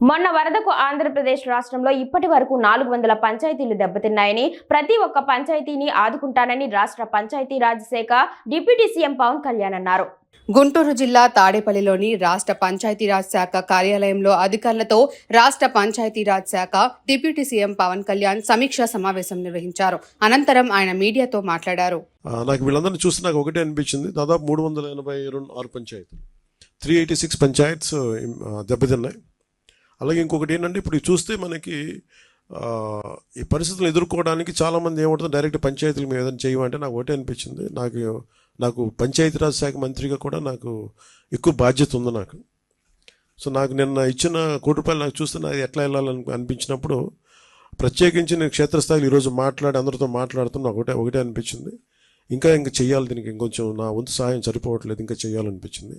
మొన్న వరదకు ఆంధ్రప్రదేశ్ రాష్ట్రంలో ఇప్పటి వరకు నాలుగు వందల పంచాయతీలు దెబ్బతిన్నాయని ప్రతి ఒక్క పంచాయతీని ఆదుకుంటానని రాష్ట్ర పంచాయతీరాజ్ శాఖ డిప్యూటీ సీఎం పవన్ కళ్యాణ్ అన్నారు. గుంటూరు జిల్లా తాడేపల్లిలోని రాష్ట్ర పంచాయతీరాజ్ శాఖ కార్యాలయంలో అధికారులతో రాష్ట్ర పంచాయతీరాజ్ శాఖ డిప్యూటీ సీఎం పవన్ కళ్యాణ్ సమీక్షా సమావేశం నిర్వహించారు. అనంతరం ఆయన మీడియాతో మాట్లాడారు. నాకు వీళ్ళందరినీ చూస్తే నాకు ఒకటే అనిపించింది. దాదాపు మూడు వందల ఎనభై రెండు ఆరు పంచాయతీలు. త్రీ ఎయిటీ సిక్స్ పంచాయత్స్ దెబ్బతిన్నాయి. అలాగే ఇంకొకటి ఏంటంటే ఇప్పుడు చూస్తే మనకి ఈ పరిస్థితులు ఎదుర్కోవడానికి చాలామంది ఏమవుతుంది డైరెక్ట్ పంచాయతీల మీద ఏదైనా చేయమంటే నాకు ఒకటే అనిపించింది. నాకు నాకు పంచాయతీరాజ్ శాఖ మంత్రిగా కూడా నాకు ఎక్కువ బాధ్యత ఉంది నాకు. సో నాకు నిన్న ఇచ్చిన కోటి రూపాయలు నాకు చూస్తే నాకు ఎట్లా వెళ్ళాలని అనిపించినప్పుడు ప్రత్యేకించి నేను క్షేత్రస్థాయిలో ఈరోజు మాట్లాడి అందరితో మాట్లాడుతున్నా ఒకటే ఒకటే అనిపించింది. ఇంకా ఇంకా చేయాలి దీనికి ఇంకొంచెం నా వంతు సహాయం సరిపోవట్లేదు ఇంకా చేయాలనిపించింది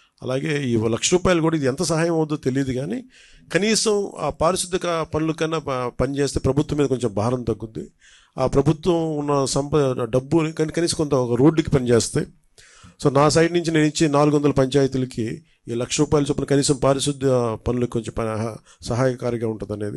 అలాగే ఈ లక్ష రూపాయలు కూడా ఇది ఎంత సహాయం అవుతుందో తెలియదు కానీ కనీసం ఆ పారిశుద్ధిక పనుల కన్నా పనిచేస్తే ప్రభుత్వం మీద కొంచెం భారం తగ్గుద్ది. ఆ ప్రభుత్వం ఉన్న సంపద డబ్బు కానీ కనీసం కొంత ఒక రోడ్డుకి పనిచేస్తాయి సో నా సైడ్ నుంచి నేను ఇచ్చి నాలుగు వందల పంచాయతీలకి ఈ లక్ష రూపాయల చొప్పున కనీసం పారిశుద్ధ్య పనులకు కొంచెం సహాయకారిగా ఉంటుంది అనేది